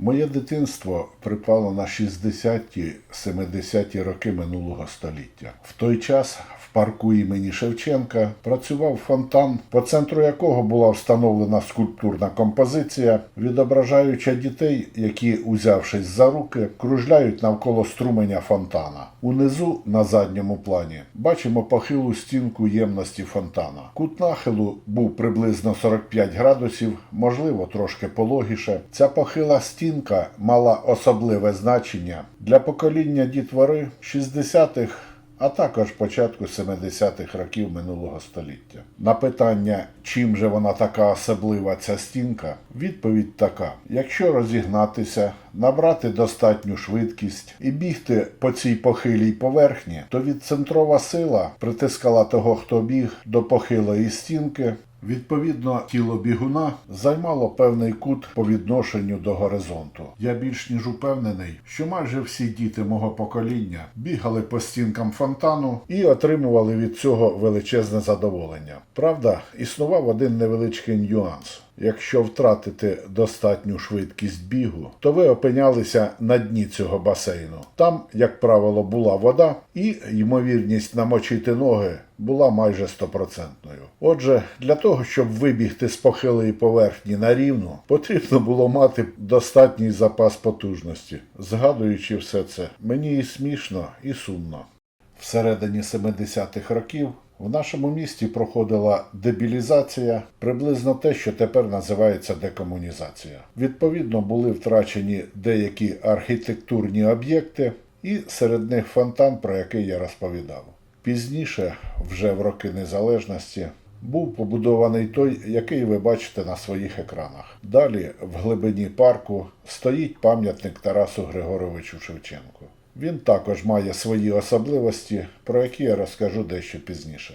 Моє дитинство припало на 60-ті, 70-ті роки минулого століття. В той час в парку імені Шевченка працював фонтан, по центру якого була встановлена скульптурна композиція, відображаюча дітей, які, узявшись за руки, кружляють навколо струменя фонтана. Унизу, на задньому плані, бачимо похилу стінку ємності фонтана. Кут нахилу був приблизно 45 градусів, можливо, трошки пологіше. Ця похила стінка мала особливе значення для покоління дітвори 60-х а також початку 70-х років минулого століття. На питання, чим же вона така особлива ця стінка, відповідь така: якщо розігнатися, набрати достатню швидкість і бігти по цій похилій поверхні, то відцентрова сила притискала того, хто біг до похилої стінки, Відповідно, тіло бігуна займало певний кут по відношенню до горизонту. Я більш ніж упевнений, що майже всі діти мого покоління бігали по стінкам фонтану і отримували від цього величезне задоволення. Правда, існував один невеличкий нюанс. Якщо втратити достатню швидкість бігу, то ви опинялися на дні цього басейну. Там, як правило, була вода, і ймовірність намочити ноги була майже стопроцентною. Отже, для того, щоб вибігти з похилої поверхні на рівну, потрібно було мати достатній запас потужності. Згадуючи все це, мені і смішно, і сумно. Всередині 70-х років в нашому місті проходила дебілізація, приблизно те, що тепер називається декомунізація. Відповідно, були втрачені деякі архітектурні об'єкти, і серед них фонтан, про який я розповідав. Пізніше, вже в роки незалежності, був побудований той, який ви бачите на своїх екранах. Далі, в глибині парку, стоїть пам'ятник Тарасу Григоровичу Шевченку. Він також має свої особливості, про які я розкажу дещо пізніше.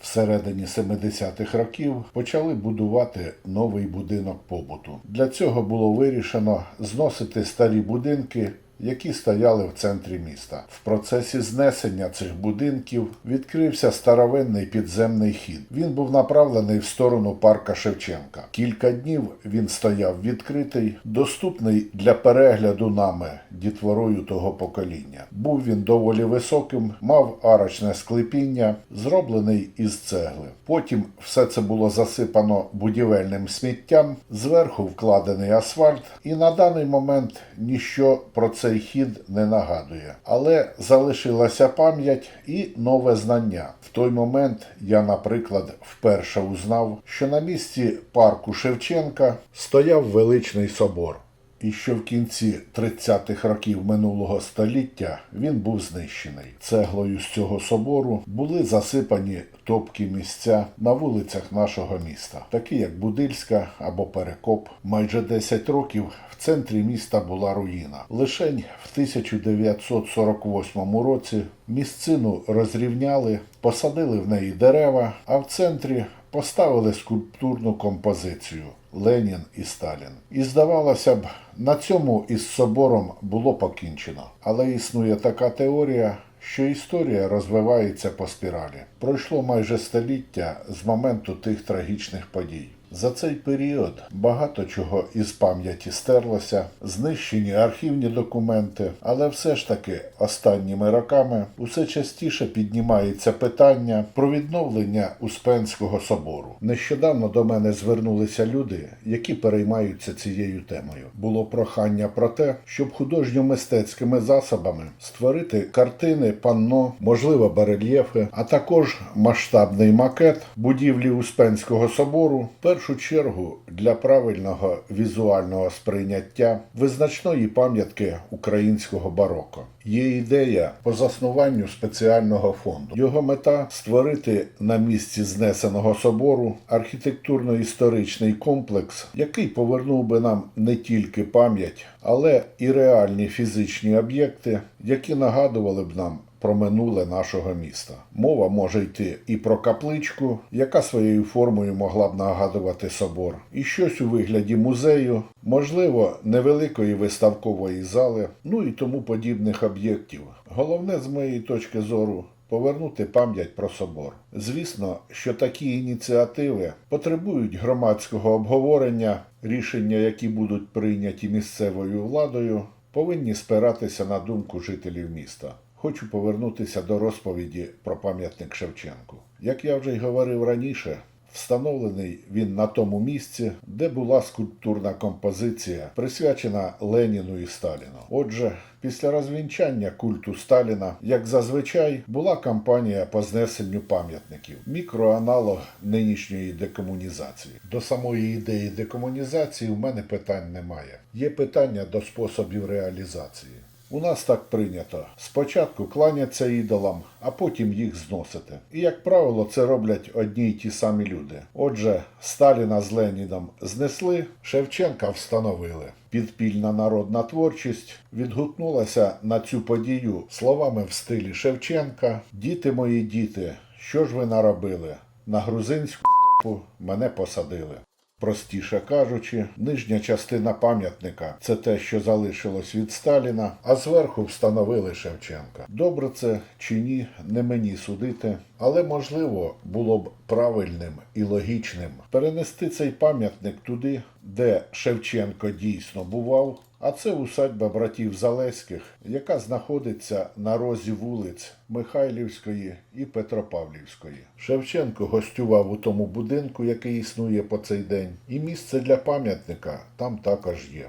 Всередині 70-х років почали будувати новий будинок побуту. Для цього було вирішено зносити старі будинки, які стояли в центрі міста. В процесі знесення цих будинків відкрився старовинний підземний хід. Він був направлений в сторону парка Шевченка. Кілька днів він стояв відкритий, доступний для перегляду нами дітворою того покоління. Був він доволі високим, мав арочне склепіння, зроблений із цегли. Потім все це було засипано будівельним сміттям, зверху вкладений асфальт, і на даний момент ніщо про цей хід не нагадує. Але залишилася пам'ять і нове знання. В той момент я, наприклад, вперше узнав, що на місці парку Шевченка стояв величний собор. І що в кінці 30-х років минулого століття він був знищений. Цеглою з цього собору були засипані топкі місця на вулицях нашого міста, такі як Будильська або Перекоп. Майже 10 років в центрі міста була руїна. Лишень в 1948 році місцину розрівняли, посадили в неї дерева, а в центрі поставили скульптурну композицію Ленін і Сталін. І здавалося б, на цьому із собором було покінчено. Але існує така теорія, що історія розвивається по спіралі. Пройшло майже століття з моменту тих трагічних подій. За цей період багато чого із пам'яті стерлося, знищені архівні документи, але все ж таки останніми роками усе частіше піднімається питання про відновлення Успенського собору. Нещодавно до мене звернулися люди, які переймаються цією темою. Було прохання про те, щоб художньо-мистецькими засобами створити картини, панно, можливо, барельєфи, а також масштабний макет будівлі Успенського собору. Першу чергу для правильного візуального сприйняття визначної пам'ятки українського бароко. Є ідея по заснуванню спеціального фонду. Його мета створити на місці знесеного собору архітектурно-історичний комплекс, який повернув би нам не тільки пам'ять, але і реальні фізичні об'єкти, які нагадували б нам про минуле нашого міста. Мова може йти і про капличку, яка своєю формою могла б нагадувати собор, і щось у вигляді музею, можливо, невеликої виставкової зали, ну і тому подібних об'єктів. Головне, з моєї точки зору, повернути пам'ять про собор. Звісно, що такі ініціативи потребують громадського обговорення, рішення, які будуть прийняті місцевою владою, повинні спиратися на думку жителів міста. Хочу повернутися до розповіді про пам'ятник Шевченку. Як я вже й говорив раніше, встановлений він на тому місці, де була скульптурна композиція, присвячена Леніну і Сталіну. Отже, після розвінчання культу Сталіна, як зазвичай, була кампанія по знесенню пам'ятників, мікроаналог нинішньої декомунізації. До самої ідеї декомунізації в мене питань немає. Є питання до способів реалізації. У нас так прийнято. Спочатку кланяться ідолам, а потім їх зносити. І, як правило, це роблять одні й ті самі люди. Отже, Сталіна з Леніном знесли, Шевченка встановили. Підпільна народна творчість відгукнулася на цю подію словами в стилі Шевченка: Діти мої діти, що ж ви наробили? На грузинську мене посадили. Простіше кажучи, нижня частина пам'ятника це те, що залишилось від Сталіна, а зверху встановили Шевченка. Добре це чи ні, не мені судити, але можливо було б правильним і логічним перенести цей пам'ятник туди, де Шевченко дійсно бував. А це усадьба братів Залеських, яка знаходиться на розі вулиць Михайлівської і Петропавлівської. Шевченко гостював у тому будинку, який існує по цей день, і місце для пам'ятника там також є.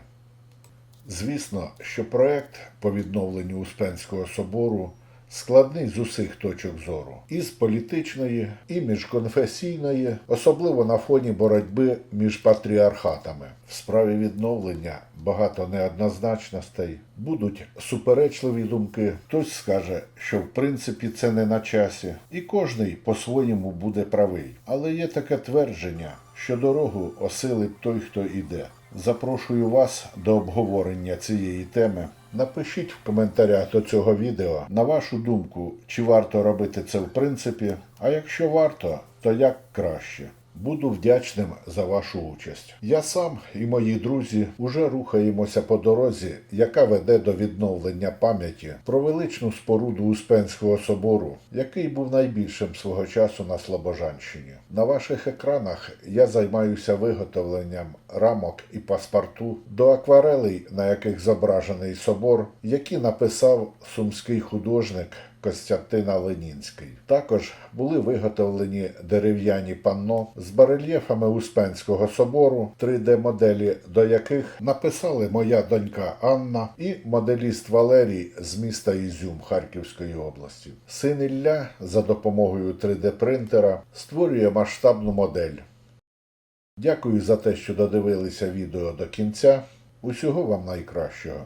Звісно, що проект по відновленню Успенського собору складний з усіх точок зору, і з політичної, і міжконфесійної, особливо на фоні боротьби між патріархатами. В справі відновлення багато неоднозначностей, будуть суперечливі думки. Хтось скаже, що в принципі це не на часі, і кожний по-своєму буде правий. Але є таке твердження, що дорогу осилить той, хто іде. Запрошую вас до обговорення цієї теми. Напишіть в коментарях до цього відео на вашу думку, чи варто робити це в принципі, а якщо варто, то як краще. Буду вдячним за вашу участь. Я сам і мої друзі уже рухаємося по дорозі, яка веде до відновлення пам'яті про величну споруду Успенського собору, який був найбільшим свого часу на Слобожанщині. На ваших екранах я займаюся виготовленням рамок і паспорту до акварелей, на яких зображений собор, які написав сумський художник Костянтина Ленінський. Також були виготовлені дерев'яні панно з барельєфами Успенського собору, 3D-моделі, до яких написали моя донька Анна і моделіст Валерій з міста Ізюм Харківської області. Син Ілля за допомогою 3D-принтера створює масштабну модель. Дякую за те, що додивилися відео до кінця. Усього вам найкращого.